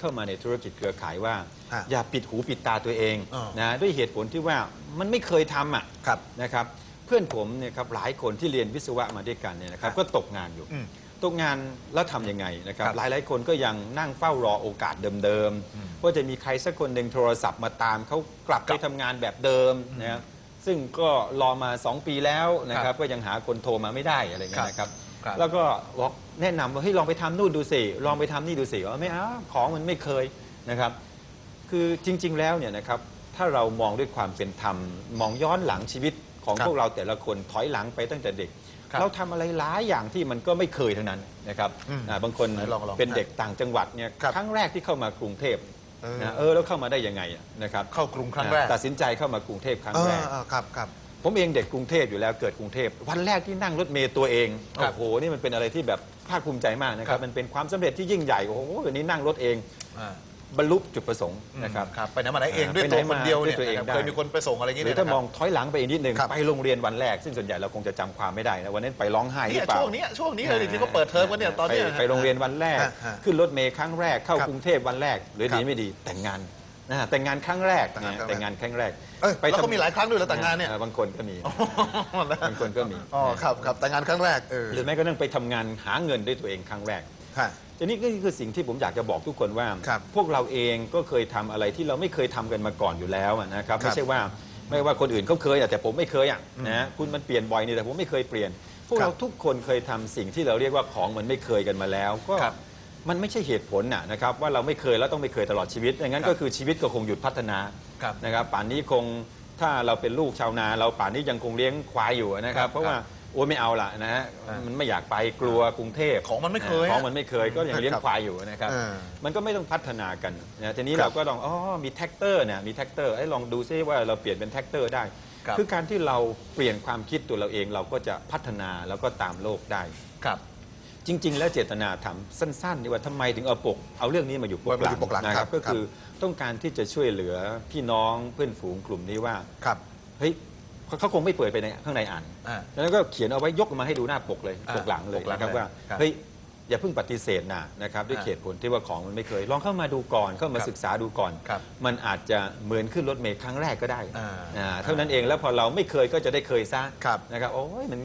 เข้ามาในธุรกิจเครือข่ายว่า ฮะอย่าปิดหูปิดตาตัวเองอ่านนะด้วยเหตุผลที่ว่ามันไม่เคยทำอะครับนะครับเพื่อนผมเนี่ยครับหลายคนที่เรียนวิศวะมาด้วยกันเนี่ยนะครับครับก็ตกงานอยู่ อืมตกงานแล้วทำยังไงนะครับครับหลายหลายๆคนก็ยังนั่งเฝ้ารอโอกาสเดิมอืมๆว่าจะมีใครสักคนหนึ่งโทรศัพท์มาตามเขากลับไปทำงานแบบเดิมนะซึ่งก็รอมา 2 ปีแล้วนะคครัรับบก็ยังหาคนโทรมาไม่ได้อะไรเงี้ยครับนะครับ ครับ แล้วก็บอกแนะนำว่าให้ยลองไปทำนู่นดูสิลองไปทำนี่ดูสิว่าไม่เอาของมันไม่เคยนะครับ คือจริง ๆ แล้วเนี่ยนะครับถ้าเรามองด้วยความเป็นธรรม มองย้อนหลังชีวิตของครับพวกเราแต่ละคนถอยหลังไปตั้งแต่เด็ก ครับเราทำอะไรหลายอย่างที่มันก็ไม่เคยทั้งนั้นนะครับอืมอ่าบางคนไหนลองลองเป็นเด็กต่างจังหวัดเนี่ยครับครั้งแรกที่เข้ามากรุงเทพเออ นะเออแล้วเข้ามาได้ยังไงอะนะครับเข้ากรุงครั้งแรกตัดสินใจเข้ามากรุงเทพครั้งเอแรอก เออครับครับ ผมเองเด็กกรุงเทพอยู่แล้วเกิดกรุงเทพวันแรกที่นั่งรถเมล์ตัวเองครัโอ้บโหนี่มันเป็นอะไรที่แบบภาคภูมิใจมากนะคครัรับบ มันเป็นความสำเร็จที่ยิ่งใหญ่โอ้โหวันนี้นั่งรถเองอ่าบรรลุจุดประสงค์นะครับ ครับไปไหนมาไหนเองอ่าด้วยไปไหนตัวคนเดียวมาเนี่ยด้วยตัวเองนะครับได้ เคยมีคนไปส่งอะไรอย่างหงี้รืเลอยถ้านะคมรัอบงถอยหลังไปอีกนิดหนึ่งครับ ไปโรงเรียนวันแรก ซึ่งส่วนใหญ่เราคงจะจำความไม่ได้นะวันนั้นไปร้องไห้หรืเนี่อยเปล่า ช่วงนี้ช่วงนี้เลยที่เขาเปิดเทอมกันเนี่ยตอนไปเนี้ยไปโรงเรียนวันแรก ฮะฮะขึ้นรถเมล์ครั้งแรกเข้าครับกรุงเทพวันแรก หรือครัดีบไม่ดีแต่งงาน นะฮะแต่งงานครั้งแรกแต่งงานนะครั้งแรก แต่งงานครั้งแรกเอ้ยไปแล้วก็ทำมีหลายครั้งด้วยแล้วแต่งงานเนี่ยอ่บางคนก็มีบางคนก็มีอ๋อครับครับแต่งงานครั้งแรกเออหรือแม้กระทั่งไปทำงานหาเงินด้วยตัวเองครั้งแรกฮะทีนี้ก็คือสิ่งที่ผมอยากจะบอกทุกคนว่า ครับพวกเราเองก็เคยทำอะไรที่เราไม่เคยทำกันมาก่อนอยู่แล้วอะนะครับครับไม่ใช่ว่าไม่ว่าคนอื่นเขาเคยอะแต่ผมไม่เคยอะอืมนะคุณมันเปลี่ยนบ่อยนี่แต่ผมไม่เคยเปลี่ยน พวกครับเราทุกคนเคยทำสิ่งที่เราเรียกว่าของมันไม่เคยกันมาแล้ว ก็ครับ มันไม่ใช่เหตุผลน่ะนะครับว่าเราไม่เคยแล้วต้องไม่เคยตลอดชีวิตอย่างนั้นครับก็คือชีวิตก็คงหยุดพัฒนาครับนะครับป่านนี้คงถ้าเราเป็นลูกชาวนา เราป่านนี้ยังคงเลี้ยงควายอยู่นะคครัรับ บเพราะว่าโอ้ยไม่เอาละนะฮะอ่ามัมันไม่อยากไปกลัวกรุงเทพของมันไม่เคยของอะมันไม่เคยก็ยังเลี้ยงครับควายอยู่นะครับ เออมันก็ไม่ต้องพัฒนากันนะทีนี้ครับเราก็ลองอ๋อมีแท็กเตอร์เนี่ยมีแท็กเตอร์ไอ้ยลองดูซิว่าเราเปลี่ยนเป็นแท็กเตอร์ได้ ครับ คือการที่เราเปลี่ยนความคิดตัวเราเองเราก็จะพัฒนาแล้วก็ตามโลกได้ ครับ จริง ๆ แล้วเจตนาทำสั้นๆดีว่าทำไมถึงเอาปก เอาเรื่องนี้มาอยู่ปกมาอยู่ปกหลังนะคครัรับบก็คือต้องการที่จะช่วยเหลือพี่น้องเพื่อนฝูงกลุ่มนี้ว่าครับ เฮ้ยเขาเขาคงไม่เปิดไปในข้างในอ่านอ่า แล้วก็เขียนเอาไว้ยกมาให้ดูหน้าปกเลยอ่าปกหลังเลยปกหลังนะครับเลยว่าครับ เฮ้ย อย่าเพิ่งปฏิเสธนะนะครับด้วยอ่าเหตุผลที่ว่าของมันไม่เคย ลองเข้ามาดูก่อนเข้ามาครับศึกษาดูก่อน ครับมันอาจจะเหมือนขึ้นรถเมล์ครั้งแรกก็ได้อ่าอ่าเท่านั้นเองแล้วพอเราไม่เคยก็จะได้เคยซะครับ นะครับโอ้ยมัน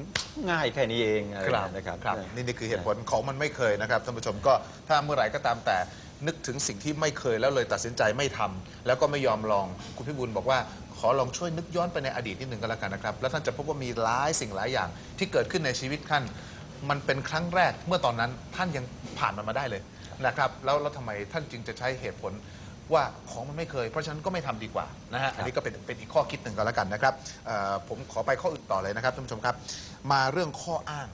ง่ายแค่นี้เองอะไรครับนะครับครับ นี่นี่คือเหตุผลของมันไม่เคยนะครับท่านผู้ชมก็ถ้าเมื่อไหร่ก็ตามแต่นึกถึงสิ่งที่ไม่เคยแล้วเลยตัดสินใจไม่ทำแล้วก็ไม่ยอมลองคุณพิบูลบอกว่า ขอลองช่วยนึกย้อนไปในอดีตนิดหนึ่งก็แล้วกันนะครับ แล้วท่านจะพบว่ามีหลายสิ่งหลายอย่างที่เกิดขึ้นในชีวิตท่าน มันเป็นครั้งแรกเมื่อตอนนั้นท่านยังผ่านมันมาได้เลยนะครับแล้วแล้วทำไมท่านจึงจะใช้เหตุผลว่าของมันไม่เคย เพราะฉะนั้นก็ไม่ทำดีกว่านะฮะอันนี้ก็เป็นเป็นอีกข้อคิดหนึ่งก็แล้วกันนะครับเอ่อผมขอไปข้ออื่นต่อเลยนะครับท่านผู้ชมครับ มาเรื่องข้ออ้าง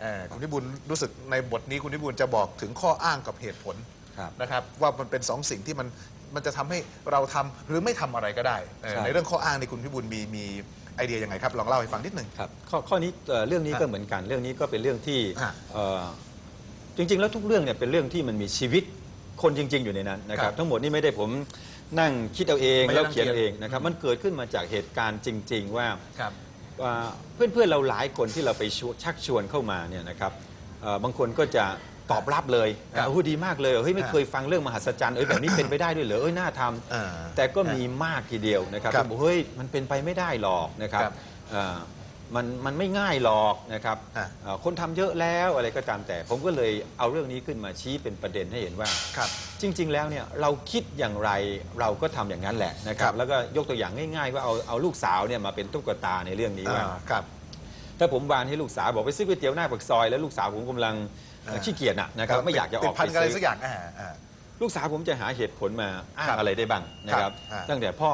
เอ่อคุณนิบุญรู้สึกในบทนี้คุณนิบุญจะบอกถึงข้ออ้างกับเหตุผล ครับ นะครับว่ามันเป็นสองสิ่งที่มัน มันจะทำให้เราทำหรือไม่ทำอะไรก็ได้เอ่อใช่ ในเรื่องข้ออ้างนี่คุณพิบุญมีมีไอเดียยังไงครับลองเล่าให้ฟังนิดหนึ่ง ครับข้อข้อนี้เอ่อเรื่องนี้ฮะก็เหมือนกันเรื่องนี้ก็เป็นเรื่องที่ฮะเอ่อจริง ๆ แล้วทุกเรื่องเนี่ยเป็นเรื่องที่มันมีชีวิตคนจริง ๆ อยู่ในนั้นนะคครัรับบทั้งหมดนี่ไม่ได้ผมนั่งคิดเอาเองไม่ได้แล้วเขียนนั่งเอาเขีเอยนงนะครับมันเกิดขึ้นมาจากเหตุการณ์จริง ๆ ว่าครับว่าเพื่อนๆเราหลายคนที่เราไปชวนชักชวนเข้ามาเนี่ยนะครับเอ่อบางคนก็จะ ตอบรับเลยครับโอ้โหดีมากเลยเฮ้ยไม่ฮะเคยฟังเรื่องมหัศจรรย์เอ้ยแบบนี้เป็นไปได้ด้วยเหรอเอ้ยน่าทำอ่าแต่ก็มีมากทีเดียวนะครับครับที่บอกเฮ้ยมันเป็นไปไม่ได้หรอกนะครับครับเอ่อมันมันไม่ง่ายหรอกนะครับฮะเอ่อคนทำเยอะแล้วอะไรก็ตามแต่ ผมก็เลยเอาเรื่องนี้ขึ้นมาชี้เป็นประเด็นให้เห็นว่า ครับ จริง ๆ แล้วเนี่ยเราคิดอย่างไรเราก็ทำอย่างนั้นแหละนะครัครับ บ แล้วก็ยกตัวอย่างง่าย ๆ ว่าเอาเอาลูกสาวเนี่ยมาเป็นตุ๊กตาในเรื่องนี้ว่า อ่าครับ ถ้าผมวานให้ลูกสาวบอกไปซื้อก๋วยเตี๋ยวหน้าปากซอยแล้วลูกสาวผมกำลังอ่า ขี้เกียจน่ะนะครับไม่อยากจะอติอดกพัไปนกันอะไรซื้สัอกอย่างอ่าอ่า ลูกสาวผมจะหาเหตุผลมาอ้างครับอะไรได้บ้างนะครับ ครับตั้งแต่พ่อ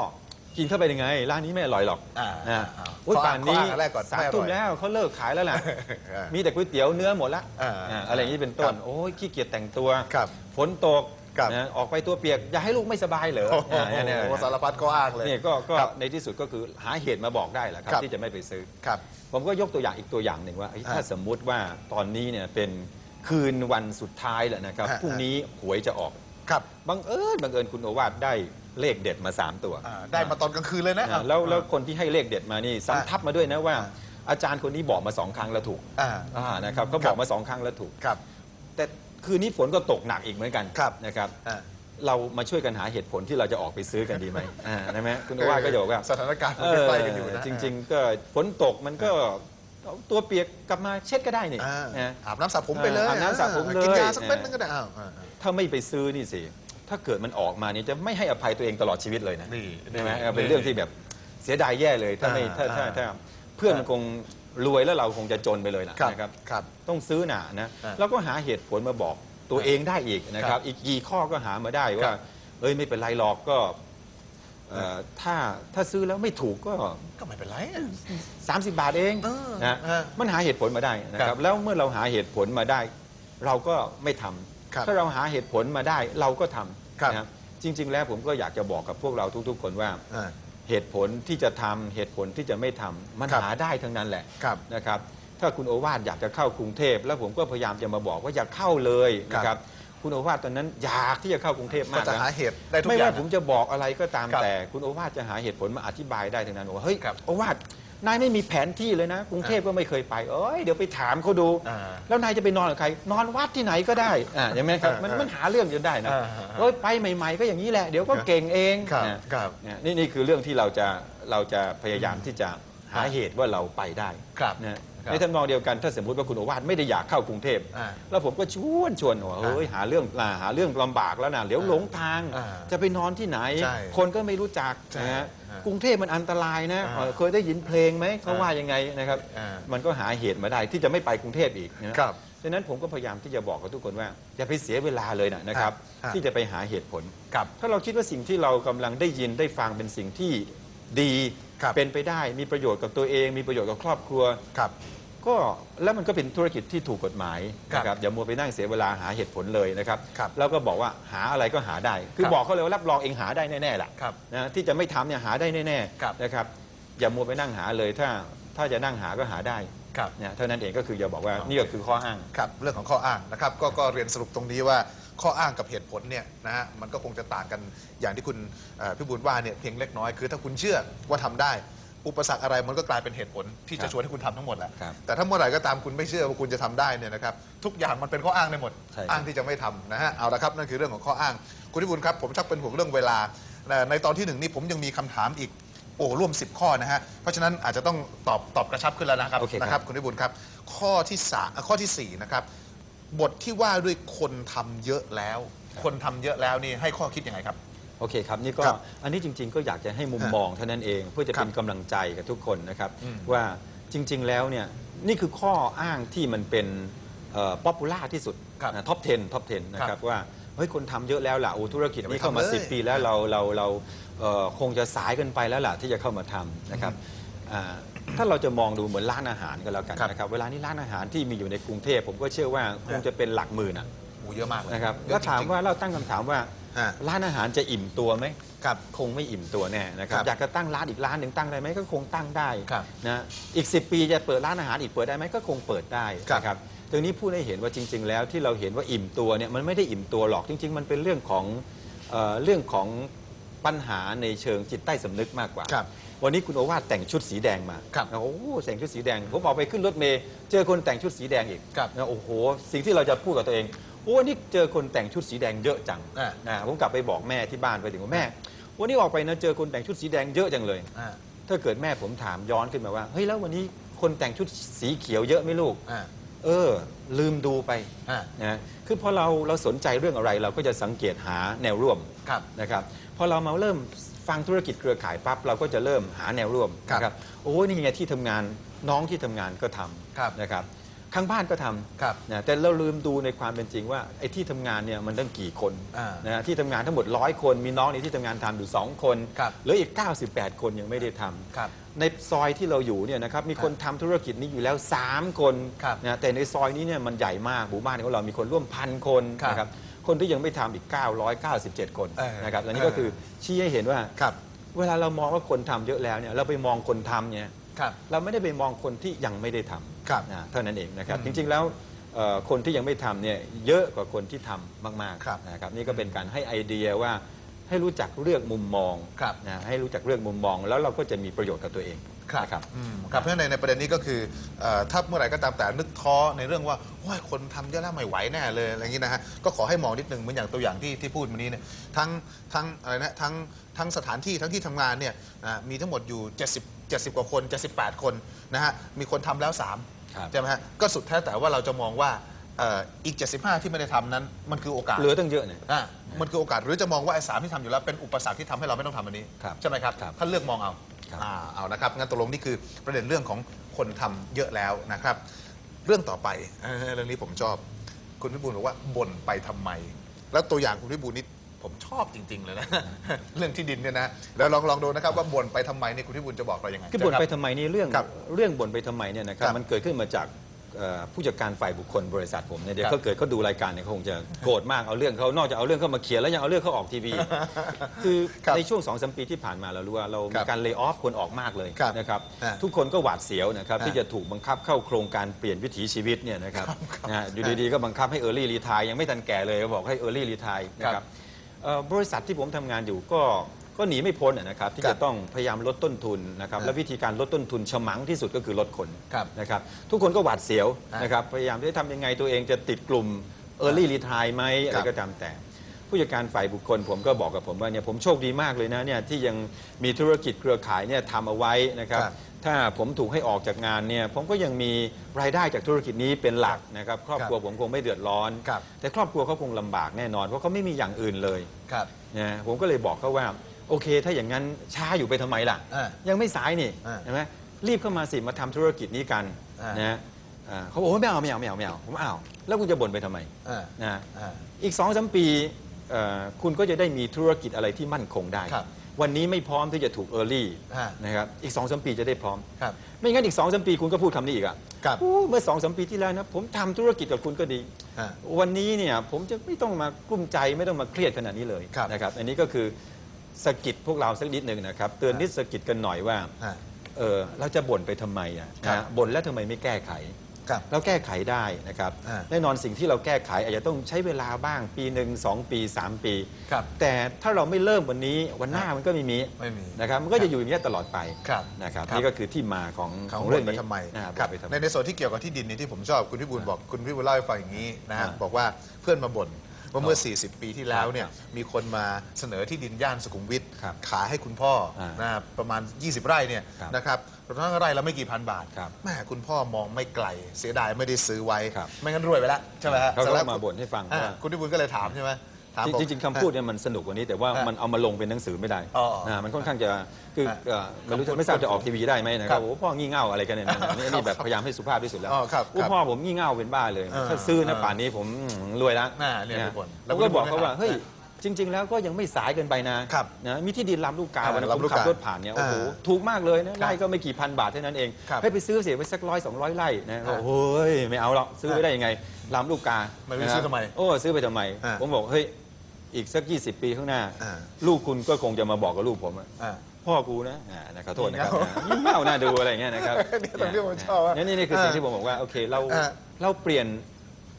กินเข้าไปยังไง ร้านนี้ไม่อร่อยหรอกอ่านะอ่าโอ้ยข้ออ้างป่านนี้ข้ออ้างอันแรกก่อนสามไม่อร่อยทุ่มแล้วเขาเลิกขายแล้วล่ะ อ่ามีแต่ก๋วยเตี๋ยวเนื้อหมดละอ่าอ่าอะไรอย่างนี้เป็นต้น ครับโอ้ยขี้เกียจแต่งตัว ครับฝนตกครับ นะออกไปตัวเปียกอย่าให้ลูกไม่สบายเหรอโอ้โหอ่าเนี่ยเนี่ยสารพัดข้ออ้างเลย เนี่ยก็ก็ครับในที่สุดก็คือหาเหตุมาบอกได้แหละครับครับ ที่จะไม่ไปซื้อ ครับ ผมก็ยกตัวอย่างอีกตัวอย่างหนึ่งว่าเอ้ยอ่าถ้าสมมุติว่าตอนนี้เนี่ยเป็น คืนวันสุดท้ายแล้วนะครับฮะ พรุ่งนี้หวยจะออก ครับ บังเอิญบังเอิญคุณโอวาทได้เลขเด็ดมา 3 ตัวอ่าได้มาตอนกลางคืนเลยนะ อ่าแล้วแล้วคนที่ให้เลขเด็ดมานี่ซ้ำทับมาด้วยนะว่าอ่า อาจารย์คนนี้บอกมาสองครั้งแล้วถูกอ่า อ่านะครับเขาบอกมาสองครั้งแล้วถูก ครับ แต่คืนนี้ฝนก็ตกหนักอีกเหมือนกันครับ นะครับ อ่าเรามาช่วยกันหาเหตุผลที่เราจะออกไปซื้อกันดีไหมอ่าใช่ไหมคุณโอวาทก็จะบอกว่า สถานการณ์มันเออใกล้ๆกันอยู่นะจริง ๆ ก็ฝนตกมันก็ เอาตัวเปียกกลับมาเช็ดก็ได้นี่อ่านะอาบน้ำสระผมไปเลยอาบน้ำสระผมเลยกินยาสักเม็ดนึงก็ได้อ้าวอ่าถ้าไม่ไปซื้อนี่สิ ถ้าเกิดมันออกมานี่จะไม่ให้อภัยตัวเองตลอดชีวิตเลยนะนี่ใช่ไหมนี่เออเป็นเรื่องที่แบบเสียดายแย่เลยถ้าไม่อ่าถ้าถ้าอ่า ถ้าเพื่อนมันคงรวยแล้วเราคงจะจนไปเลยล่ะครับนะครับ ครับ ต้องซื้อหนานะอ่าแล้วก็หาเหตุผลมาบอกตัวเองได้อีกนะคครัรับบอีกกี่ข้อก็หามาได้ครัว่าบเอ้ยไม่เป็นไรหรอกก็ เอ่อถ้าถ้าซื้อแล้วไม่ถูกก็ ก็ไม่เป็นไรอะ30 บาทเองเออนะเออมันหาเหตุผลมาได้นะคครัรับบแล้วเมื่อเราหาเหตุผลมาได้ เราก็ไม่ทำครับถ้าเราหาเหตุผลมาได้เราก็ทครับำนะครับจริง ๆ แล้วผมก็อยากจะบอกกับพวกเราทุก ๆ คนว่า อ่า เหตุผลที่จะทำเหตุผลที่จะไม่ทำมันครับ หาได้ทั้งนั้นแหละครับ นะครับ ถ้าคุณโอวาทอยากจะเข้ากรุงเทพ แล้วผมก็พยายามจะมาบอกว่าอย่าเข้าเลยครับนะครับ คุณโอวาทตอนนั้นอยากที่จะเข้ากรุงเทพก็มากจะนะหาเหตุได้ทุกไม่อย่าว่าง ผมจะบอกอะไรก็ตามครับแต่คุณโอวาทจะหาเหตุผลมาอธิบายได้ทั้งนั้นบอกว่าเฮ้ยครับโอวาทนายไม่มีแผนที่เลยนะ กรุงเทพก็ไม่เคยไป เอ้ยเดี๋ยวไปถามเขาดู อ่าแล้วนายจะไปนอนกับใคร นอนวัดที่ไหนก็ได้อ่าใช่ไหมครับมันอ่ามัมันหาเรื่องจนได้นะอ่าเอ้ยไปใหม่ ๆ ก็อย่างนี้แหละเดี๋ยวก็เก่งเองครับนะครับ เนี่ยนี่นี่คือเรื่องที่เราจะเราจะพยายามที่จะหาเหตุว่าเราไปได้ ครับ นะครับ ในทำนองเดียวกันถ้าสมมติว่าคุณโอวาทไม่ได้อยากเข้ากรุงเทพอ่าแล้วผมก็ชวนชวนว่าเฮ้ยหาเรื่องอ่าหาเรื่องลำบากแล้วนะเดี๋ยวหลงทาง อ่าจะไปนอนที่ไหน ใช่คนก็ไม่รู้จักใช่นะฮะอ่ากรุงเทพมันอันตรายนะอ่าเอ่อเคยได้ยินเพลงไหมเขาอ่าว่ายังไงนะครับ อ่ามันก็หาเหตุมาได้ที่จะไม่ไปกรุงเทพอีกนะครับ ดังนั้นผมก็พยายามที่จะบอกกับทุกคนว่าอย่าไปเสียเวลาเลยนะนะครับอ่าที่จะไปหาเหตุผล ครับ ถ้าเราคิดว่าสิ่งที่เรากำลังได้ยินได้ฟังเป็นสิ่งที่ดี ครับเป็นไปได้มีประโยชน์กับตัวเอง มีประโยชน์กับครอบครัว ครับ ก็แล้วมันก็เป็นธุรกิจที่ถูกกฎหมายครับนะครับอย่ามัวไปนั่งเสียเวลาหาเหตุผลเลยนะครับ ครับแล้วก็บอกว่าหาอะไรก็หาได้ คือครับบอกเขาเลยว่ารับรองเองหาได้แน่ๆแหละครับนะที่จะไม่ทำเนี่ยหาได้แน่ครับ ๆนะครับอย่ามัวไปนั่งหาเลยถ้าถ้าจะนั่งหาก็หาได้ครับ เนี่ยเท่านั้นเองก็คืออย่าบอกว่านี่ก็คือข้ออ้าง ครับเรื่องของข้ออ้างนะครับก็ก็เรียนสรุปตรงนี้ว่า ข้ออ้างกับเหตุผลเนี่ยนะฮะมันก็คงจะต่างกันอย่างที่คุณเอ่อพี่บุญว่าเนี่ยเพียงเล็กน้อยคือถ้าคุณเชื่อว่าทำได้ อุปสรรคอะไรมันก็กลายเป็นเหตุผลที่ครัจะบชวนให้คุณทำทั้งหมดแหละครับแต่ถ้าเมื่อไหร่ก็ตามคุณไม่เชื่อว่าคุณจะทำได้เนี่ยนะครับทุกอย่างมันเป็นข้ออ้างได้หมดใช่ครับอ้างที่จะไม่ทำนะฮะเอาละครับนั่นคือเรื่องของข้ออ้าง คุณพี่บุญครับ ผมชักเป็นห่วงเรื่องเวลานะในตอนที่หนึ่งนี่ผมยังมีคำถามอีกโอ้ร่วม 10 ข้อนะฮะ เพราะฉะนั้นอาจจะต้องตอบตอบกระชับขึ้นแล้วนะครับโอเคครับนะครับ คุณพิบูลครับ ข้อที่สามเอ่อข้อที่สี่นะครับ บทที่ว่าด้วยคนทำเยอะแล้ว คนทำเยอะแล้วนี่ให้ข้อคิดยังไงครับ โอเคครับ นี่ก็ครับอันนี้จริงๆก็อยากจะให้มุมฮะมองเท่านั้นเองเพื่อจะครับเป็นกำลังใจกับทุกคนนะครับ อืมว่าจริงๆแล้วเนี่ยนี่คือข้ออ้างที่มันเป็นป๊อปปูล่าที่สุดครับท็อป 10ท็อป 10 นะคครัรับบว่าเฮ้ยคนทำเยอะแล้วล่ะโอ้ธุรกิจอย่าไปนี้เข้ามาทำเลย10 ปีแล้วเราเราเราเอ่อคงจะสายเกินไปแล้วล่ะที่จะเข้ามาทำนะครับอ่า ถ้าเราจะมองดูเหมือนร้านอาหารก็แล้วกันครับ นะครับเวลานี้ร้านอาหารที่มีอยู่ในกรุงเทพผมก็เชื่อว่าคงจะเป็นหลักหมื่นอะโอ้เยอะมากเลยนะครับเยแล้อะวถามจริงว่าเราตั้งคำถามว่า ฮะ ร้านอาหารจะอิ่มตัวไหมครับ คงไม่อิ่มตัวแน่นะครับครับอยากจะตั้งร้านอีกร้านหนึ่งตั้งได้ไหมก็คงตั้งได้ครับนะอีก 10 ปีจะเปิดร้านอาหารอีกเปิดได้ไหมก็คงเปิดได้ครับ นะครับตรงนี้พูดให้เห็นว่าจริง ๆ แล้วที่เราเห็นว่าอิ่มตัวเนี่ยมันไม่ได้อิ่มตัวหรอกจริง ๆ มันเป็นเรื่องของเอ่อเรื่องของปัญหาในเชิงจิตใต้สำนึกมากกว่า ครับ วันนี้คุณโอวาทแต่งชุดสีแดงมาครับโอ้โหแต่งชุดสีแดงผมออกไปขึ้นรถเมย์เจอคนแต่งชุดสีแดงอีกครับนะโอ้โห สิ่งที่เราจะพูดกับตัวเองโอ้วันนี้เจอคนแต่งชุดสีแดงเยอะจังอ่า นะผมกลับไปบอกแม่ที่บ้านไปถึงว่าแม่ วันนี้ออกไปนะเจอคนแต่งชุดสีแดงเยอะจังเลย อ่า ถ้าเกิดแม่ผมถามย้อนขึ้นมาว่าเฮ้ยแล้ววันนี้คนแต่งชุดสีเขียวเยอะไหมลูก อ่า เออ ลืมดูไปอ่า นะคือพอเราเราสนใจเรื่องอะไรเราก็จะสังเกตหาแนวร่วม ครับ นะครับพอเรามาเริ่ม ฟังธุรกิจเครือข่ายปั๊บเราก็จะเริ่มหาแนวร่วมครับนะครับโอ้ยนี่ไงที่ทำงานน้องที่ทำงานก็ทครับำนะครับข้างบ้านก็ทำครับนะแต่เราลืมดูในความเป็นจริงว่าไอ้ที่ทำงานเนี่ยมันตั้งกี่คนอ่านะที่ทำงานทั้งหมดร้อยคนมีน้องในที่ทำงานทำอยู่สองคนครับเหลืออีก 98 คนยังไม่ได้ทำครับในซอยที่เราอยู่เนี่ยนะครับมีคนทำธุรกิจนี้อยู่แล้ว 3 คนครับนะแต่ในซอยนี้เนี่ยมันใหญ่มากหมู่บ้านของเรามีคนร่วมพันคนครับ นะครับ คนที่ยังไม่ทำอีก 997 คนเออนะครับอันนี้ก็คือชี้ให้เห็นว่า ครับเวลาเรามองว่าคนทำเยอะแล้วเนี่ยเราไปมองคนทำเนี่ย ครับ เราไม่ได้ไปมองคนที่ยังไม่ได้ทำครับนะเท่านั้นเองนะครับ อืมจริงๆแล้วเอ่อคนที่ยังไม่ทำเนี่ยเยอะกว่าคนที่ทำมากครับๆนะครับนี่ก็เป็นการให้ไอเดียว่าให้รู้จักเลือกมุมมองครับ นะให้รู้จักเลือกมุมมอง แล้วเราก็จะมีประโยชน์กับตัวเอง นะครับ อืมครับเพราะฉะนั้นในในประเด็นนี้ก็คือเอ่อถ้าเมื่อไหร่ก็ตามแต่นึกท้อในเรื่องว่าโอ้ยคนทำเยอะแล้วไม่ไหวแน่เลยอะไรอย่างนี้นะฮะก็ขอให้มองนิดนึงเหมือนอย่างตัวอย่างที่ที่พูดมานี้เนี่ยทั้งทั้งอะไรนะทั้งทั้งสถานที่ทั้งที่ทำงานเนี่ยนะมีทั้งหมดอยู่ 70 70 กว่าคน 78 คนนะฮะมีคนทำแล้วครับ 3ใช่ไหมฮะก็สุดแท้แต่ว่าเราจะมองว่าเอ่ออีก 75 ที่ไม่ได้ทำนั้นมันคือโอกาส เหลือตั้งเยอะเนี่ย อะมันคือโอกาสหรือจะมองว่าไอ้สามที่ทำอยู่แล้วเป็นอุปสรรคที่ทำให้เราไม่ต้องทำอันนี้ ครับใช่ไหมครับครับ ท่านเลือกมองเอา ครับ อ่าเอานะครับงั้นตกลงนี่คือประเด็นเรื่องของคนทำเยอะแล้วนะครับ เรื่องต่อไปเออเรื่องนี้ผมชอบ คุณพิบูลบอกว่าบ่นไปทำไม แล้วตัวอย่างคุณพิบูลนี่ผมชอบจริง ๆ เลยนะ เรื่องที่ดินเนี่ยนะแล้วลองลองดูนะครับว่าบ่นไปทำไมเนี่ยคุณพิบูลจะบอกเรายังไงคือบ่นไปเชิญทำไมนี่เรื่องครับเรื่องบ่นไปทำไมเนี่ยนะครับครับมันเกิดขึ้นมาจากเอ่อ ผู้จัดการฝ่ายบุคคลบริษัทผมเนี่ยเดี๋ยวครับเขาเกิดเขาดูรายการเนี่ยเขาคงจะโกรธมากเอาเรื่องเขานอกจากเอาเรื่องเขามาเขียนแล้วยังเอาเรื่องเขาออกทีวี คือครับในช่วงสองสมปีที่ผ่านมาเรารู้ว่าเราครัมีบการเลิกออฟคนออกมากเลยครับนะครับอ่าทุกคนก็หวาดเสียวนะครับอ่าที่จะถูกบังคับเข้าโครงการเปลี่ยนวิถีชีวิตเนี่ยนะครับนะฮะอยู่ดีๆก็บังคับให้เออร์ลี่รีทายยังไม่ทันแก่เลยก็บอกให้เออร์ลี่รีทายนะคครัรับบเอ่อบริษัทที่ผมทำงานอยู่ก็ ก็หนีไม่พ้นอะนะครับที่ครัจะบต้องพยายามลดต้นทุนนะครับอ่าและวิธีการลดต้นทุนฉมังที่สุดก็คือลดคนครับนะครับทุกคนก็หวาดเสียวอ่านนะครับพยายามจะทำยังไงตัวเองจะติดกลุ่ม Early Retire ไหมอะไรก็ตามแต่ ผู้จัดการฝ่ายบุคคลผมก็บอกกับผมว่าเนี่ยผมโชคดีมากเลยนะเนี่ยที่ยังมีธุรกิจเครือข่ายเนี่ยทำเอาไว้นะครับครับถ้าผมถูกให้ออกจากงานเนี่ยผมก็ยังมีรายได้จากธุรกิจนี้เป็นหลักนะครับครอบครัวผมคงไม่เดือดร้อนครับแต่ครอบครัวเขาคงลำบากแน่นอนเพราะเขาไม่มีอย่างอื่นเลยครับนะผมก็เลยบอกเขาว่า โอเค ถ้าอย่างนั้นช้าอยู่ไปทำไมล่ะ อ่ายังไม่สายนี่อ่าใช่ไหมรีบเข้ามาสิมาทำธุรกิจนี้กันอ่าน นะอ่าเขาบอกว่าไม่เอาไม่เอาไม่เอาไม่เอาผมอ้าวแล้วคุณจะบ่นไปทำไมอ่านะอ่า อีกสองสามปีเอ่อคุณก็จะได้มีธุรกิจอะไรที่มั่นคงได้ ครับวันนี้ไม่พร้อมที่จะถูกเออร์ลี่อ่านะครับอีกสองสามปีจะได้พร้อม ครับไม่งั้นอีกสองสามปีคุณก็พูดคำนี้อีกอะครับอู้เมื่อสองสามปีที่แล้วนะผมทำธุรกิจกับคุณก็ดี อ่าวันนี้เนี่ยผมจะไม่ต้องมากลุ้มใจไม่ต้องมาเครียดขนาดนี้เลยครับ นะครับ อันนี้ก็คือ สะกิดพวกเราสักนิดหนึ่งนะครับ เตือนนิดสะกิดกันหน่อยว่าอ่าเออเราจะบ่นไปทำไมอะครับ นะบ่นแล้วทำไมไม่แก้ไข ครับ เราแก้ไขได้นะครับ อ่า แน่นอนสิ่งที่เราแก้ไขอาจจะต้องใช้เวลาบ้างปีหนึ่งสองปีสามปี ครับ แต่ถ้าเราไม่เริ่มวันนี้วันหน้ามันก็ไม่มีไม่มีนะครับมันก็จะอยู่อย่างนี้ยตลอดไปครับนะครับครับ นี่ก็คือที่มาของขขอองงเรื่เรื่อองงไปนี้ทำไมนะครับบ่นไปทำไม ในในส่วนที่เกี่ยวกับที่ดินนี่ที่ผมชอบคุณพิบูลบอกคุณพิบูลเล่าให้ฟังอย่างนี้นะฮะอ่า บอกว่าเพื่อนมาบ่น ว่าเมื่ออ๋อ40 ปีที่แล้วเนี่ยครับมีคนมาเสนอที่ดินย่านสุขุมวิทครับขายให้คุณพ่ออ่านะประมาณ 20 ไร่เนี่ยครับนะครับทั้งไร่ละไม่กี่พันบาทครับแม่คุณพ่อมองไม่ไกล เสียดายไม่ได้ซื้อไว้ ครับ ไม่งั้นรวยไปแล้วใช่ไหมฮะเขาก็สร็จแล้วมาบ่นให้ฟังอ่าว่า คุณพิบูลก็เลยถามใช่ไหม ถามบอกจริงๆคำพูดเนี่ยมันสนุกกว่านี้แต่ว่าอะมันเอามาลงเป็นหนังสือไม่ได้อ๋อนะมันค่อนข้างจะคืออะเอ่อไม่รู้คำพูดจะไม่ทราบจะออกทีวีได้ไหมนะคครัรับบโอ้พ่องี่เง่าอะไรกันเนี่ยนะนี่นี่แบบพยายามให้สุภาพที่สุดแล้วอ๋อครับโอ้ครับพ่อผมงี่เง่าเป็นบ้าเลยเออถ้าซื้อนะเออป่านนี้ผมอืมรวยแล้วน่าเนี่ยทุกคนแล้แล้ววคุณก็บอกเขาว่าพูดไหมครับเฮ้ยจริง ๆ แล้วก็ยังไม่สายเกินไปนะครับนะมีที่ดินลำลูกกาอ่าวันนั้นผลำลูมกกาขับรถผ่านเนี่ยโอ้โหอ่าถูกมากเลยนะไร่ก็ไม่กี่พันบาทเท่านั้นเองครับให้ไปซื้อเสียไปสักร้อยสองร้อยไร่นะอ่า โอ้ยไม่เอาหรอกซื้อไปได้ยังไงลำลูกกาไม่รู้ซื้อทำไม โอ้ซื้อไปทำไม อ่า ผมบอกเฮ้ย อีกสัก 20 ปีข้างหน้า อ่า ลูกคุณก็คงจะมาบอกกับลูกผมอะอ่า พ่อกูนะอ่านะขอโทษนะครับงี่เง่างี่เง่าน่าดูอะไรอย่างเงี้ยนะครับเนี่ยตรงที่ผมชอบอะนี่นี่นี่คือสิ่งอ่าที่ผมบอกว่าโอเคเราอ่าเราเปลี่ยน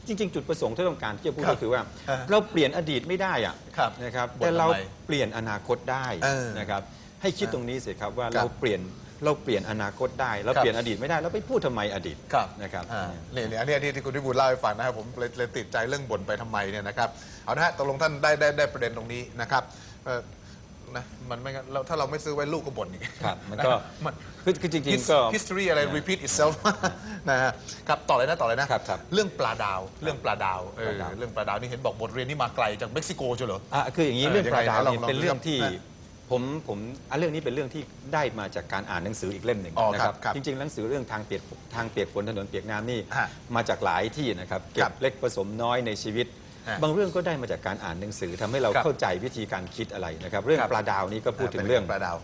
จริง ๆ จุดประสงค์ที่ต้องการที่จะพูดครับก็คือว่า อ่าเราเปลี่ยนอดีตไม่ได้อะครับนะครับบ่นแต่เราทำไมเปลี่ยนอนาคตได้เออนะครับ ให้คิดตรงนี้สิครับว่าครับ เราเปลี่ยน เราเปลี่ยนอนาคตได้เราครับเปลี่ยนอดีตไม่ได้เราไปพูดทำไมอดีตครับนะครับอ่าเนี่ยเนี่ยอันนี้อันนี้ที่คุณพิบูลเล่าให้ฟังนะครับผมเลยเลยติดใจเรื่องบ่นไปทำไมเนี่ยนะครับเอานะฮะตกลงท่านได้ได้ได้ประเด็นตรงนี้นะครับเอ่อนะมันไม่งั้นเราถ้าเราไม่ซื้อไว้ลูกก็บ่นอีกครับมันก็มัน คือคือจริง His- ๆก็ history อะไร repeat itself นะฮะครับต่อเลยนะต่อเลยนะครับครับเรื่องปลาดาวเรื่องปลาดาวเออปลาดาว เรื่องปลาดาวนี่เห็นบอกบทเรียนนี่มาไกลจากเม็กซิโกเชียวเหรอ อะคืออย่างนี้เออเรื่องปลาดาวยังไงนะเนี่ยลองเป็นเรื่องที่ลอง ผมผมอะเรื่องนี้เป็นเรื่องที่ได้มาจากการอ่านหนังสืออีกเล่มหนึ่งอ๋อนะครับครับจริงๆหนังสือเรื่องทางเปียกทางเปียกฝนถนนเปียกน้ำนี่ฮะมาจากหลายที่นะครับเก็ครับบเล็กผสมน้อยในชีวิต ฮะบางเรื่องก็ได้มาจากการอ่านหนังสือทำให้เราครับเข้าใจวิธีการคิดอะไรนะครับ เรื่องครับ ปลาดาวนี้ก็พูดถึงเรื่อง ปลาดาว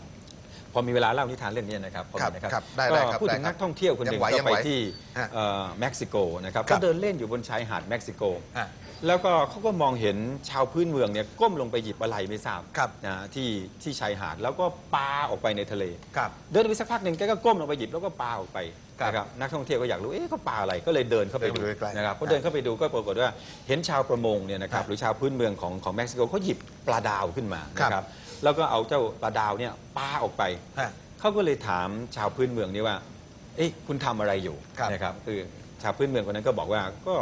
พอมีเวลาเล่านิทานเรื่องนี้นะครับพอครับมีนะครับครับได้ก็ได้ครับพูดถึงได้ครับนักท่องเที่ยวคนหนึ่งยังไหวก็ยังไปไหวที่ฮะเอ่อเม็กซิโกนะครับครัก็บเดินเล่นอยู่บนชายหาดเม็กซิโกอะ แล้วก็เขาก็มองเห็นชาวพื้นเมืองเนี่ยก้มลงไปหยิบอะไรไม่ทราบครับ นะที่ที่ชายหาดแล้วก็ปาออกไปในทะเล ครับ เดินไปสักพักหนึ่งแกก็ก้มลงไปหยิบแล้วก็ปาออกไปครับนะครับนักท่องเที่ยวก็อยากรู้เอ๊ะเขาปาอะไรก็เลยเดินเข้าไปเดินดูไปดูใกล้ๆนะครับครัพบอเดินเข้าไปดูก็ปรากฏว่าเห็นชาวประมงเนี่ยนะครับครับหรือชาวพื้นเมืองของของเม็กซิโกเขาหยิบปลาดาวขึ้นมาครับ นะครับแล้วก็เอาเจ้าปลาดาวเนี่ยปาออกไป ฮะ เขาก็เลยถามชาวพื้นเมืองนี่ว่า เอ๊ะคุณทำอะไรอยู่ครับนะครับ คือชาวพื้นเมืองคนนั้นก็บอกว่าก็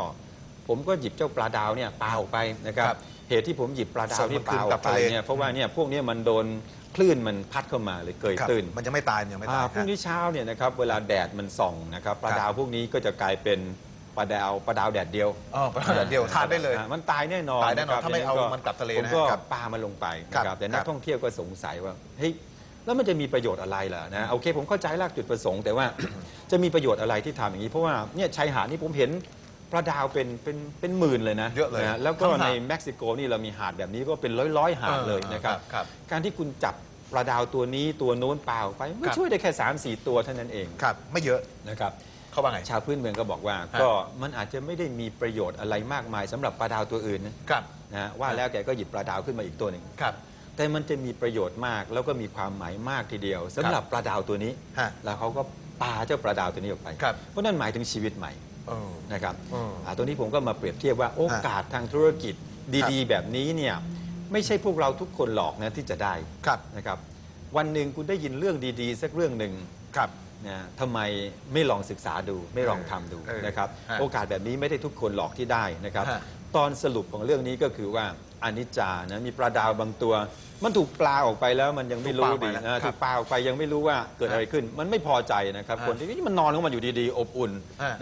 ผมก็หยิบเจ้าปลาดาวเนี่ยปลาออกไปนะครับครับเหตุที่ผมหยิบปลาดาวนี่ปลาอส่งมันคืนกลัอบกไปทะเลเนี่ยเพราะว่าเนี่ยพวกเนี้มันโดนคลื่นมันพัดเข้ามาเลยเกยครับตื้นมันยังไม่ตายมันยังไม่อ่าตายพรุ่งนี้เช้าเนี่ยนะครับเวลาแดดมันส่องนะครับปลาครับดาวพวกนี้ก็จะกลายเป็นปลาดาวปลาดาวแดดเดียวอ๋อปลาดาวเดียวทานได้เลยอ่มันตายแน่นอนตายแน่นอนะครับถ้าไม่เอาดังมันกลับทะเลผมนะก็ครับปามันลงไปครับนะครับแต่คนัรักบท่องเที่ยวก็สงสัยว่าเฮ้ยแล้วมันจะมีประโยชน์อะไรล่ะนะโอเคผมเข้าใจหลักจุดประสงค์แต่ว่าจะมีประโยชน์อะไรที่ทำอย่างนี้ เพราะว่าเนี่ยชายหาดนี่ผมเห็น ปลาดาวเป็นเป็นเป็นหมื่นเลยนะเยอะเลยนแล้วก็ทั้งหาดในเม็กซิโกนี่เรามีหาดแบบนี้ก็เป็นร้อยร้อยๆหาดเลยนะครับ ครับ การที่คุณจับปลาดาวตัวนี้ตัวโน้นเปล่าไปคไม่รับ ช่วยได้แค่3ามสี่ตัวเท่านั้นเองครับ ไม่เยอะนะครับ เขาว่าไง ชาวพื้นเมืองก็บอกว่า ฮะ ก็มันอาจจะไม่ได้มีประโยชน์อะไรมากมายสำหรับปลาดาวตัวอื่นนะครับ นะฮะว่าแล้วแกก็หยิบปลาดาวขึ้นมาอีกตัวหนึ่งครับ แต่มันจะมีประโยชน์มากแล้วก็มีความหมายมากทีเดียวสำหรับปลาดาวตัวนี้ ฮะแล้วเขาก็ปาเจ้าปลาดาวตัวนี้ออกไป ครับ เพราะนั่นหมายถึงชีวิตใหม่ เออ นะครับอืมอ่าตัวนี้ผมก็มาเปรียบเทียบว่าโอกาสทางธุรกิจดี ๆ แบบนี้เนี่ยไม่ใช่พวกเราทุกคนหรอกนะที่จะได้ครับ นะครับ วันหนึ่งคุณได้ยินเรื่องดีๆ สักเรื่องหนึ่งครับ นะทำไมไม่ลองศึกษาดู ไม่ลองทำดูเออนะครับ ฮะโอกาสแบบนี้ไม่ได้ทุกคนหรอกที่ได้นะครับ ฮะ ตอนสรุปของเรื่องนี้ก็คือว่า อนิจจานะมีปลาดาวบางตัว มันถูกปลาออกไปแล้วมันยังไม่รู้ดีแล้วนะถูกปลาออกไปยังไม่รู้ว่าเกิดอะไรขึ้น มันไม่พอใจนะครับ คนที่มันนอนของมันอยู่ดีๆ อบอุ่น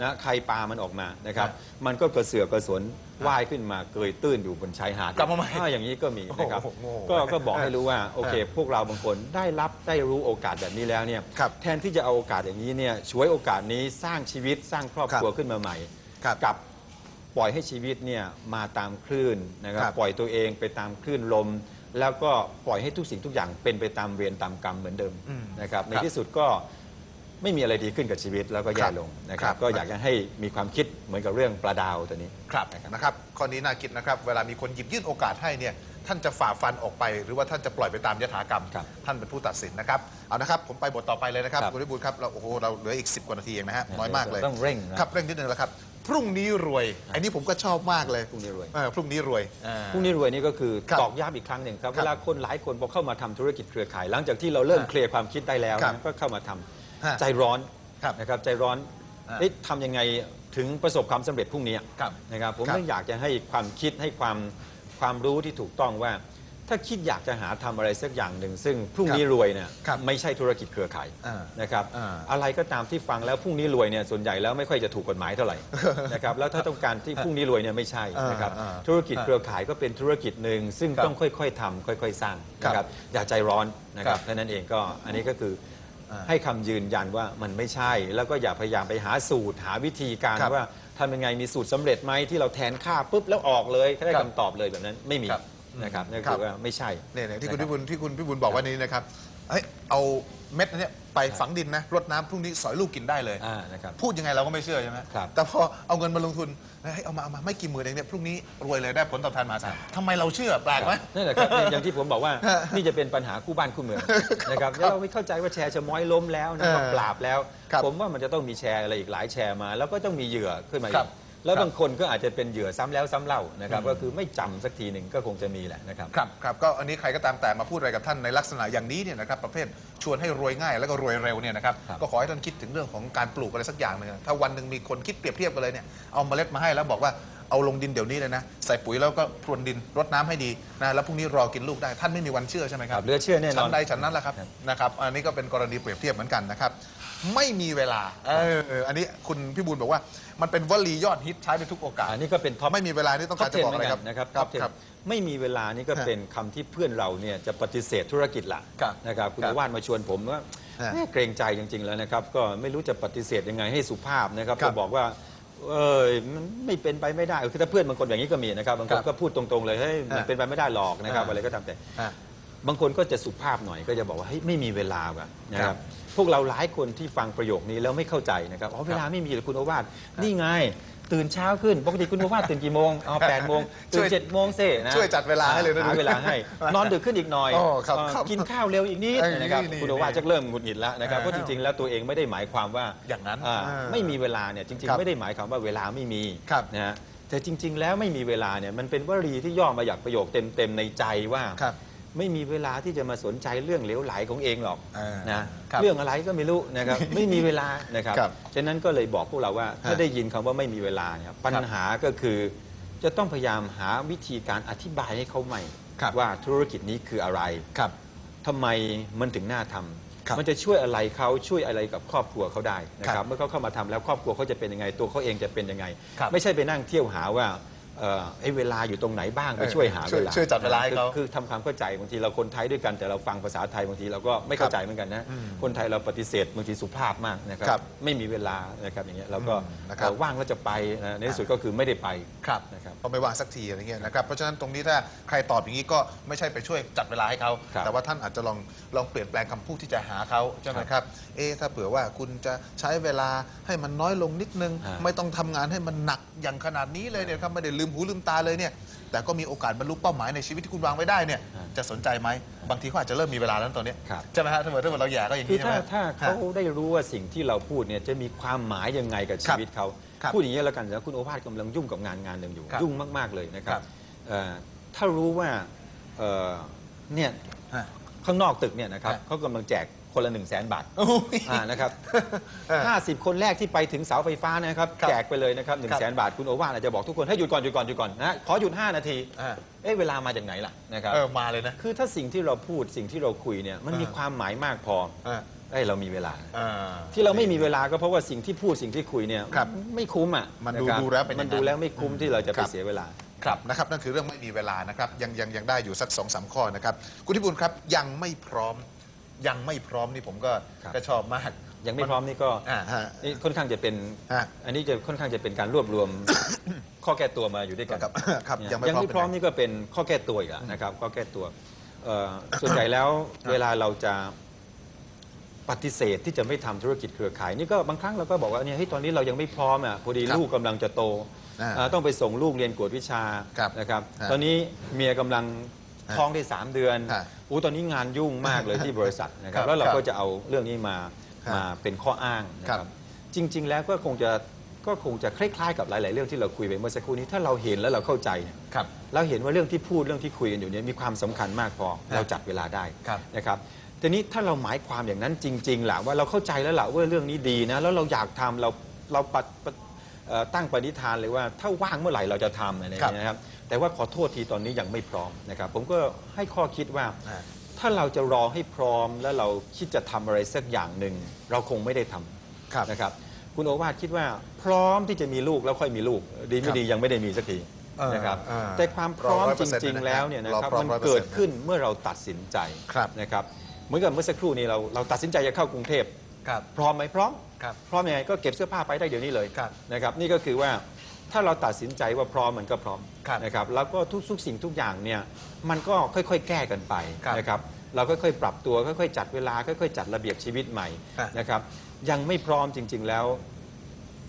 นะใครปลามันออกมานะครับมันก็กระเสือกกระสนว่ายขึ้นมาเกยตื้นอยู่บนชายหาดกลับมาใหม่อ่อย่างนี้ก็มีนะครับก็ก็บอกให้รู้ว่าโอเค พวกเราบางคนได้รับได้รู้โอกาสแบบนี้แล้วเนี่ยแทนที่จะเอาโอกาสอย่างนี้เนี่ยช่วยโอกาสนี้สร้างชีวิตสร้างครอบครัวขึ้นมาใหม่กับ ปล่อยให้ชีวิตเนี่ยมาตามคลื่นนะครับครับ ปล่อยตัวเองไปตามคลื่นลม แล้วก็ปล่อยให้ทุกสิ่งทุกอย่างเป็นไปตามเวรตามกรรมเหมือนเดิมอืมนะครับในครับที่สุดก็ไม่มีอะไรดีขึ้นกับชีวิตแล้วก็คแย่รับลงนะคครัรับ บ ก็อยากจะให้มีความคิดเหมือนกับเรื่องปลาดาวตัวนี้ ครับนะครับ นะครับข้อนี้น่าคิดนะครับ เวลามีคนหยิบยื่นโอกาสให้เนี่ยท่านจะฝ่าฟันออกไป หรือว่าท่านจะปล่อยไปตามยถากรรม ครับท่านเป็นผู้ตัดสินนะครับเอานะครับ ผมไปบทต่อไปเลยนะครับครับคุณวิบูลย์ครับเราโอ้โหเราเหลืออีก 10 กว่านาทีเองนะฮะน้อยมากเลยต้องเร่งนะ ครับเร่งนิดนึงแล้วครับ พรุ่งนี้รวย อันนี้ผมก็ชอบมากเลยพรุ่งนี้รวย เออพรุ่งนี้รวยอ่า พรุ่งนี้รวยนี่ก็คือครับตอกย้ำอีกครั้งหนึ่งครับครับเวลาคนหลายคนพอเข้ามาทำธุรกิจเครือข่าย หลังจากที่เราเริ่มฮะเคลียร์ความคิดได้แล้วครับนะก็เข้ามาทำฮะใจร้อนครับนะครับใจร้อนฮะเอ๊ะทำยังไงถึงประสบความสำเร็จพรุ่งนี้ครับนะครับผมครับ ก็อยากจะให้ความคิดให้ความความรู้ที่ถูกต้องว่า ถ้าคิดอยากจะหาทำอะไรสักอย่างหนึ่ง ซึ่งพรุ่งนี้รวยเนี่ยครับไม่ใช่ธุรกิจเครือข่ายอ่านะครับอ่าอะไรก็ตามที่ฟังแล้วพรุ่งนี้รวยเนี่ยส่วนใหญ่แล้วไม่ค่อยจะถูกกฎหมายเท่าไหร่นะครับแล้วถ้าต้องการที่พรุ่งนี้รวยเนี่ยไม่ใช่นะครับอ่าอ่าธุรกิจเครือข่ายก็เป็นธุรกิจหนึ่งซึ่งครับต้องค่อย ๆทำค่อย ๆ สร้างครับนะครับอย่าใจร้อนนะครัครับบเท่านั้นเองก็อันนี้ก็คืออาให้คำยืนยันว่ามันไม่ใช่ แล้วก็อย่าพยายามไปหาสูตรหาวิธีการครับว่าทำยังไงมีสูตรสำเร็จไหมที่เราแทนค่าปุ๊บแล้วออกเลยได้ครับคำตอบเลยแบบนั้นไม่มีครับ นะครับนั่นครัคืบอว่าไม่ใช่ เนี่ยเนี่ยที่คุณนะรับพิบูลที่คุณพิบูลบอกว่านี้นะครับเฮ้ยเอาเม็ดอันเนี้ยไปฝังดินนะรดน้ำพรุ่งนี้สอยลูกกินได้เลย อ่านะครับ พูดยังไงเราก็ไม่เชื่อใช่ไหมครับ แต่พอเอาเงินมาลงทุนเฮ้ยเอามาเอามาไม่กี่หมื่นเองเนี่ยพรุ่งนี้รวยเลยได้ผลตอบแทนมหาศาลทำไมเราเชื่อแปลกไหม นั่นแหละครับอย่างที่ผมบอกว่าฮะนี่จะเป็นปัญหาคู่บ้านคู่เมืองนะครับแล้วเราไม่เข้าใจว่าแชร์ชะม้อยล้มแล้วนะเออก็ปราบแล้ว ครับผมว่ามันจะต้องมีแชร์อะไรอีกหลายแชร์มา แล้วก็ต้องมีเหยื่อขึ้นมาอีครักบ แล้วครับบางคนก็อาจจะเป็นเหยื่อซ้ำแล้วซ้ำเล่านะครับอืมก็คือไม่จำสักทีหนึ่งก็คงจะมีแหละนะครับ ครับครับก็อันนี้ใครก็ตามแต่มาพูดอะไรกับท่านในลักษณะอย่างนี้เนี่ยนะครับประเภทชวนให้รวยง่ายแล้วก็รวยเร็วเนี่ยนะครับครับ ก็ขอให้ท่านคิดถึงเรื่องของการปลูกอะไรสักอย่างหนึ่งถ้าวันหนึ่งมีคนคิดเปรียบเทียบกันเลยเนี่ยเอาเมล็ดมาให้แล้วบอกว่าเอาลงดินเดี๋ยวนี้เลยนะใส่ปุ๋ยแล้วก็พรวนดินรดน้ำให้ดีนะแล้วพรุ่งนี้รอกินลูกได้ท่านไม่มีวันเชื่อใช่ไหมคครัรับ บเหลือเชื่อแน่นชั้อนน ใดชั้นนั้นแหละครับครับนะครับ อันนี้ก็เป็นกรณีเปรียบเทียบเหมือนกันนะครับ ไม่มีเวลาเอออันนี้คุณพี่บูลบอกว่ามันเป็นวลียอดฮิตใช้ในทุกโอกาส อันนี้ก็เป็นท็อปไม่มีเวลานี่ต้องท็อการปจะเทนบอกเหอะมืไรอนคกัรับนนะครับครัท็บอปเทนครับไม่มีเวลานี่ก็ฮะเป็นคำที่เพื่อนเราเนี่ยจะปฏิเสธธุรกิจละครับนะครับคุณครับอาวาสมาชวนผมว่าฮะแม่เกรงใจจริง ๆ แล้วนะครับ ก็ไม่รู้จะปฏิเสธยังไงให้สุภาพนะครับครัก็บบอกว่าเอยมันไม่เป็นไปไม่ได้คือถ้าเพื่อนบางคนอย่างนี้ก็มีนะครับบางคครันบก็พูดตรงๆเลยเฮ้ยมันฮะเป็นไปไม่ได้หรอกนะครับฮะอะไรก็ตามแต่ฮะบางคนก็จะสุภาพหน่อยก็จะบอกว่าเฮ้ยไม่มีเวลาว่ะนะคครัรับบ พวกเราหลายคนที่ฟังประโยคนี้แล้วไม่เข้าใจนะครับอ๋อเวลาไม่มีเลยคุณโอวาทนี่ไง ตื่นเช้าขึ้นปกติคุณโอวาทตื่นกี่โมงอ๋อแปดโมงช่ตื่วยนเจ็ดโมงเซ่นะช่วยจัดเวลาให้เลยนะหาเวลาให้ นอนดึกขึ้นอีกหน่อยอ๋อครับเอ่อครับกินข้าวเร็วอีกนิดเอ้ยนะครับนี่คุณโอวาทจะเริ่มหงุดหงิดแล้วนะครับอ่าเพราะจริงๆแล้วตัวเองไม่ได้หมายความว่าอย่างนั้นอ่าอ่าไม่มีเวลาเนี่ยจริง ครับๆ ไม่ได้หมายความว่าเวลาไม่มีครับนะฮะแต่จริง ๆ แล้วไม่มีเวลาเนี่ยมันเป็นวลีที่ย่อมาจากประโยคเต็มๆในใจว่า ครับ ไม่มีเวลาที่จะมาสนใจเรื่องเหลวไหลของเองหรอกอ่านนะครับเรื่องอะไรก็ไม่รู้นะครับไม่มีเวลานะครับครับฉะนั้นก็เลยบอกพวกเราว่าถ้าฮะได้ยินคำว่าไม่มีเวลาเนี่ยปัญหาก็คือจะต้องพยายามหาวิธีการอธิบายให้เขาใหม่ครับว่าธุรกิจนี้คืออะไรครับทำไมมันถึงน่าทำครับมันจะช่วยอะไรเขาช่วยอะไรกับครอบครัวเขาได้นะคครัรับบเมื่อเขาเข้ามาทำแล้วครอบครัวเขาจะเป็นยังไงตัวเขาเองจะเป็นยังไงครับไม่ใช่ไปนั่งเที่ยวหาว่า เอ่อไอ้เวลาอยู่ตรงไหนบ้างไปเออช่วยหาช่วยเวลาช่วยจัดเวลาให้เขาคือคือทำความเข้าใจบางทีเราคนไทยด้วยกันแต่เราฟังภาษาไทยบางทีเราก็ไม่เข้าใจเหมือนกันนะอืมคนไทยเราปฏิเสธบางทีสุภาพมากนะครับครับไม่มีเวลานะครับอย่างเงี้ยเราก็อืมนะครับ เอ่อว่างแล้วจะไปนะในที่สุดก็คือไม่ได้ไปครับนะครับ ก็ไม่ว่างสักทีอะไรเงี้ยนะครับเพราะฉะนั้นตรงนี้ถ้าใครตอบอย่างนี้ก็ไม่ใช่ไปช่วยจัดเวลาให้เขาครับแต่ว่าท่านอาจจะลองลองเปลี่ยนแปลงคำพูดที่จะหาเขาใช่ไหมครับเอ๊ะถ้าเผื่อว่าคุณจะใช้เวลาให้มันน้อยลงนิดนึง ฮะ ไม่ต้องทำงานให้มันหนักอย่างขนาดนี้เลยเนี่ยครับไม่ได้ลืมหูลืมตาเลยเนี่ยแต่ก็มีโอกาสบรรลุเป้าหมายในชีวิตที่คุณวางไว้ได้เนี่ยจะสนใจไหมบางทีเขาอาจจะเริ่มมีเวลาแล้วตอนเนี้ยครับใช่ไหมฮะถ้าเกิดถ้าเกิดเราแย่ก็อย่างคืนี้อใช่ไหถ้ามถ้าเขาฮะได้รู้ว่าสิ่งที่เราพูดเนี่ยจะมีความหมายยังไงกับชีวิตเขาครับพูดอย่างนี้ยแล้วกันนะคุณโอภาสกำลังยุ่งกับงานงานหนึ่งอยู่ครับยุ่งมากๆเลยนะครัครับบเอ่อถ้ารู้ว่าเอ่อเนี่ยฮะข้างนอกตึกเนี่ยนะครับฮะเขากำลังแจกคนละ1นึ่งแสนบาทโอ้ยอ่านะครับเออห้าสิบคนแรกที่ไปถึงเสาไฟฟ้านะครับครับแจกไปเลยนะครับหนึ่ครังบแสนบาท คุณโอวาทอาจจะบอกทุกคนให้หยุดก่อนหยุดก่อนหยุดก่อนนะขอหยุด 5 นาที อ่า เอ๊ะเวลามาจากไหนล่ะนะครับ เออมาเลยนะ คือถ้าสิ่งที่เราพูดสิ่งที่เราคุยเนี่ยมันมีอ่า ความหมายมากพออ่าเอ้ยเรามีเวลา อ่า ที่เราไม่มีเวลาก็เพราะว่าสิ่งที่พูดสิ่งที่คุยเนี่ยครับไม่คุ้มอะมันดูะครับดูแล้วเป็นอย่างนั้นมันดูแล้วไม่คุ้มที่เราจะคไปรับ เสียเวลา ครับนะครับ นั่นคือเรื่องไม่มีเวลานะครับ ยังยังยังได้อยู่สักสองสามข้อนะครับ คุณทิบุญครับยังไม่พร้อม ยังไม่พร้อมนี่ผมก็ครับ ก็ชอบมากยังไม่พร้อมนี่ก็อ่าฮะ นี่ค่อนข้างจะเป็น ฮะ อันนี้จะค่อนข้างจะเป็นการรวบรวม ข้อแก้ตัวมาอยู่ด้วยกันครับครับเนี่ยยังไม่ยังไม่พพร้ร้ออมมนี่ก็เป็นข้อแก้ตัวอีกอะนะครับ ข้อแก้ตัวเอ่อส่วนใหญ่แล้วเวลาเราจะปฏิเสธที่จะไม่ทำธุรกิจเครือข่าย นี่ก็บางครั้งเราก็บอกว่าเนี่ยเฮ้ยตอนนี้เรายังไม่พร้อมอะพอดีครับลูกกำลังจะโตอ่าอ่าต้องไปส่งลูกเรียนกวดวิชาครับนะครับ ฮะ ตอนนี้เมียกำลัง ท้องได้สามเดือนฮะอู้ตอนนี้งานยุ่งมากเลยที่บริษัทนะครัครับบแล้วเราครับก็จะเอาเรื่องนี้มาฮะมาเป็นข้ออ้างนะคครัรับบ จริง ๆ แล้วก็คงจะก็คงจะคล้ายๆกับหลาย ๆ เรื่องที่เราคุยไปเมื่อสักครู่นี้ถ้าเราเห็นแล้วเราเข้าใจเนี่ยครับ เราเห็นว่าเรื่องที่พูดเรื่องที่คุยกันอยู่เนี่ยมีความสำคัญมากพอฮะเราจัดเวลาได้ครับนะครับทีนี้ถ้าเราหมายความอย่างนั้นจริงๆแหละว่าเราเข้าใจแล้วล่ะว่าเรื่องนี้ดีนะแล้วเราอยากทำเราเราปฏิปฏิ เอ่อตั้งปณิธานเลยว่าถ้าว่างเมื่อไหร่เราจะทำอะไรอย่างเงี้ยนะครับแต่ว่าขอโทษทีตอนนี้ยังไม่พร้อมนะครับผมก็ให้ข้อคิดว่า อ่า ถ้าเราจะรอให้พร้อมแล้วเราคิดจะทำอะไรสักอย่างหนึ่งเราคงไม่ได้ทำครับนะครับคุณโอวาทคิดว่าพร้อมที่จะมีลูกแล้วค่อยมีลูก ดีครัไม่บดียังไม่ได้มีสักทีเออนะครับเออแต่ความพร้อมรอจ100%ริง ๆ แล้วเนี่ยนะครับรอพร้อมมัน100%เกิดขึ้นเมื่อเราตัดสินใจครับ นะครับเหมือนกับเมื่อสักครู่นี้เราเราตัดสินใจจะเข้ากรุงเทพ ครับ พร้อมไหมพร้อม ครับ พร้อมยังไงก็เก็บเสื้อผ้าไปได้เดี๋ยวนี้เลยครับนะครับนี่ก็คือว่าถ้าเราตัดสินใจว่าพร้อมมันก็พร้อมครับนะครับแล้วก็ทุกๆสิ่งทุกอย่างเนี่ยมันก็ค่อยๆ แก้กันไปครับนะครับเราค่อยๆปรับตัวค่อยๆจัดเวลาค่อยๆจัดระเบียบชีวิตใหม่ฮะนะครับยังไม่พร้อมจริง ๆแล้ว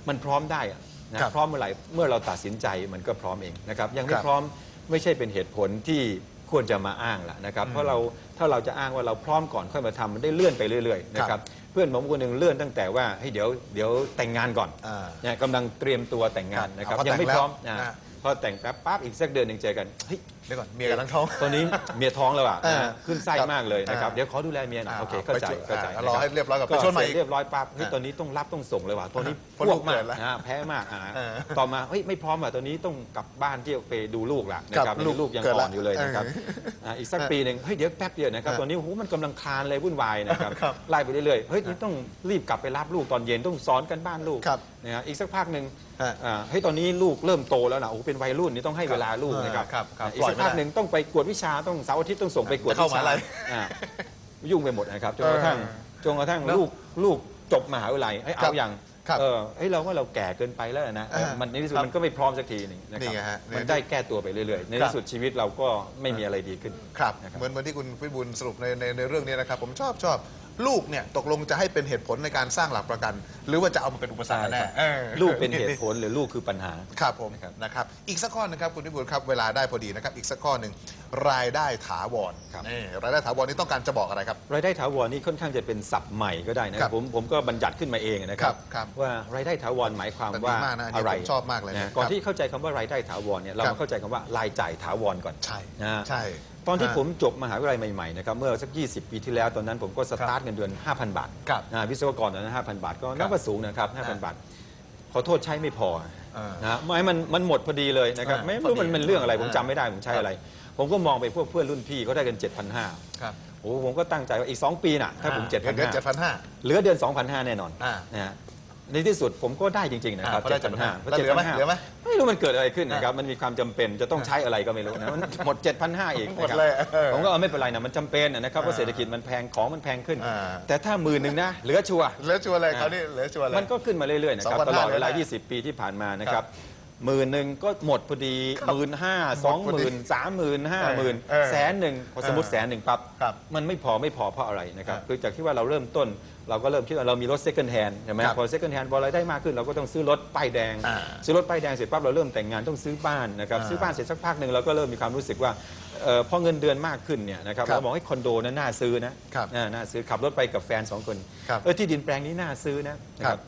มันพร้อมได้อะนะครับพร้อมเมื่อไหร่เมื่อเราตัดสินใจมันก็พร้อมเองนะครับยังไม่ครับ พร้อมไม่ใช่เป็นเหตุผลที่ ควรจะมาอ้างละนะครับอืมเพราะเราถ้าเราจะอ้างว่าเราพร้อมก่อนค่อยมาทำมันได้เลื่อนไปเรื่อยๆนะคครัรับบเพื่อนผมคนหนึ่งเลื่อนตั้งแต่ว่าเฮ้ยเดี๋ยวเดี๋ยวแต่งงานก่อนอ่า เนี่ยกำลังเตรียมตัวแต่งงานครับนะครับพอยังไม่แต่งแล้วพร้อมอ่า นะพอแต่งแป๊บปั๊บอีกสักเดือนหนึ่งเจอกันเฮ้ยเดี๋ยวก่อนเมียกับทั้งท้อง ตอนนี้เมียท้องแล้วอะเออนะขึ้นไส้ครับมากเลยนะครับอ่าเดี๋ยวขอดูแลเมียหน่อยอ่าโอเคเข้าใจไปช่วยเข้าใจอ่านะครอให้เรียบร้อยก่อนก็ไปชวนมาเสร็อีจกเรียบร้อยปั๊บเฮ้ยอ่าตอนนี้ต้องรับต้องส่งเลยว่ะตอนนี้เพราะพลูวกกมาเกิกดแล้วอ่าแพ้มากอ่าเออต่อมาเฮ้ยไม่พร้อมอะตอนนี้ต้องกลับบ้านที่ไปดูลูกละนะคครัรับบลูกลูกยังเกิดอ่ละอนอยู่เลยนะครับเอออ่าอีกสักปีหนึ่งเฮ้ยเดี๋ยวแป๊บเดียวนะครับเออตอนนี้โอ้โหมันกำลังคลานเลยวุ่นวายนะครับครับไล่ไปเรื่อยๆเฮ้ยนี่ต้องรีบกลับไปรับลูกตอนเย็นต้องสอนกันบ้านลูก ครับนะฮะอีกสักพักหนึ่งฮะอ่าเฮ้ยตอนนี้ลูกเริ่มโตแล้วนะโอ้โหเป็นวัยรุ่นนี่ต้องให้เวลาลูกนะครับครับครับอีกปล่อยสักไม่พักได้หนึ่งต้องไปกวดวิชาต้องเสาร์อาทิตย์ต้องส่งไปกวดจะเข้าวิชามหาลัยอ่ายุ่งไปหมดนะครับจนกระทั่งเออจนกระทั่งเนอะลูกลูกจบมหาวิทยาลัยเอ้ยครัเอาบอย่างครับเออเฮ้ยเราว่าเราแก่เกินไปแล้วนะเออเออมันในที่สุดครับมันก็ไม่พร้อมสักทีหนึงนะคนี่รับไงฮะมันได้แก้ตัวไปเรื่อยๆ ในครับ ที่สุดชีวิตเราก็ไม่มีอะไรดีขึ้น ครับนะครับเหมือนเหมือนที่คุณพิบูลสรุปในในในเรื่องนี้นะครับ ผมชอบชอบ ลูกเนี่ยตกลงจะให้เป็นเหตุผลในการสร้างหลักประกัน หรือว่าจะเอามาเป็นอุปสรรคกันแน่เออลูกเป็นเหตุผลหรือลูกคือปัญหา ครับผมนะครับ นะครับ อีกสักข้อหนึงครับคุณพิบูลครับเวลาได้พอดีนะครับ อีกสักข้อหนึ่งรายได้ถาวรครับ นี่รายได้ถาวรนี่ต้องการจะบอกอะไรครับ รายได้ถาวรนี่ค่อนข้างจะเป็นศัพท์ใหม่ก็ได้นะครับผมผมก็บัญญัติขึ้นมาเองนะครัครับบครับว่ารายได้ถาวรหมายความแต่ดีว่ามากนะอันนี้อะไรผมชอบมากเลยนะนะก่อนครับที่เข้าใจคำว่ารายได้ถาวรเนี่ยเราครับ มาเข้าใจคำว่ารายจ่ายถาวรก่อนใช่นะ ใช่ ตอนที่ฮะผมจบมหาวิทยาลัยใหม่ๆนะครับเมื่อสัก 20 ปีที่แล้วตอนนั้นผมก็สตาร์ทเงินเดือน 5,000 บาทครับนะวิศวกรตอนนั้น 5,000 บาท ก็ครันับบว่าสูงนะครับอ่า5,000 บาท ขอโทษใช้ไม่พออ่านะไม่มันมันหมดพอดีเลยนะครับอ่าไม่พอรู้ดีมันเป็นเรื่องอะไรผมอ่าจำไม่ได้ผมใช้อะไร ผมก็มองไปพวกเพื่อนรุ่นพี่เขาได้กัน 7,500ครับโอ้ผมก็ตั้งใจว่าอีก 2 ปีน่ะถ้าผมเดือนเดือนเจ็ด7,500พันห้าเหลือเดือน2,500แน่นอนอ่านะฮะ ในที่สุดผมก็ได้จริงๆนะครับอ่าพอได้7,500แล้วเหลือไหมเหลือไหมไม่รู้มันเกิดอะไรขึ้นนะครับ มันมีความจำเป็นจะต้องใช้อะไรก็ไม่รู้นะมันหมด 7,500อีกหมดนะครับเลยเออผมก็เอาไม่เป็นไรนะมันจำเป็นนะครับเพราะอ่าเศรษฐกิจมันแพงของมันแพงขึ้น อ่า แต่ถ้าหมื่นหนึ่งนะเหลือชัวร์ เหลือชัวร์เลยคราวนี้เหลือชัวร์เลย มันก็ขึ้นมาเรื่อย ๆ นะครับ 2,500ตลอดเวลาเลยนะ20 ปีที่ผ่านมานะครับหมื่นหนึ่งก็หมดพอดีหมื่นห้าหสมอดงพอหดีมื่นสามหมื่นห้าหมื่นเออแสนหนึ่งพอสมมติเออแสนหนึ่งปั๊บครับมันไม่พอไม่พอเพราะอะไรนะครับอ่าคือจากที่ว่าเราเริ่มต้น เราก็เริ่มคิดว่าเรามีรถ second hand ใช่ไหมครับพอ second hand พอรายได้มากขึ้นเราก็ต้องซื้อรถป้ายแดง อ่าซื้อรถป้ายแดงเสร็จปั๊บเราเริ่มแต่งงานต้องซื้อบ้านนะครับอ่าซื้อบ้านเสร็จสักพักหนึ่งเราก็เริ่มมีความรู้สึกว่าเอ่อพอเงินเดือนมากขึ้นเนี่ยนะครับครับเราบอกให้คอนโดนั้นน่าซื้อนะครับน่าน่าซื้อขับรถไปกับแฟนสองคนครับเออที่ดินแปลงนี้น่าซื้อนะนะคครัรับ บ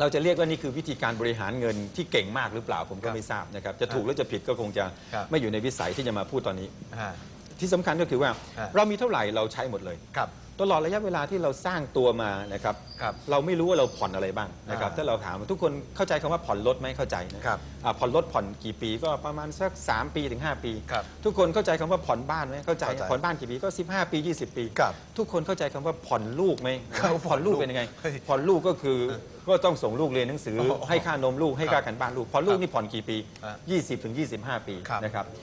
เราจะเรียกว่านี่คือวิธีการบริหารเงินที่เก่งมากหรือเปล่าผมคก็รับไม่ทราบนะครับจะถูกหรือจะผิดก็คงจะครับ ไม่อยู่ในวิสัยที่จะมาพูดตอนนี้ อ่า ที่สำคัญก็คือว่าฮะ เรามีเท่าไหร่เราใช้หมดเลย ครับ ตลอดระยะเวลาที่เราสร้างตัวมานะครับ ครับเราไม่รู้ว่าเราผ่อนอะไรบ้างนะครับอ่าถ้าเราถามทุกคนเข้าใจคำว่าผ่อนรถไหมเข้าใจนะครับอ่าผ่อนรถผ่อนกี่ปีก็ประมาณสัก 3 ปีถึง 5 ปี ครับทุกคนเข้าใจคำว่าผ่อนบ้านไหมเข้าใจเข้าใจผ่อนบ้านกี่ปีก็ 15 ปี 20 ปี ครับทุกคนเข้าใจคำว่าผ่อนลูกไหมครับผ่อนลูกเป็นยังไง เฮ้ยผ่อนลูกก็คือก็ต้องส่งลูกเรียนหนังสือ โอ้โหให้ค่านมลูกให้ครัค่าบกันบ้านลูกผ่อนลูกนี่ผ่อนกี่ปี อ่า20ถึง25 ปีครับ นะครับ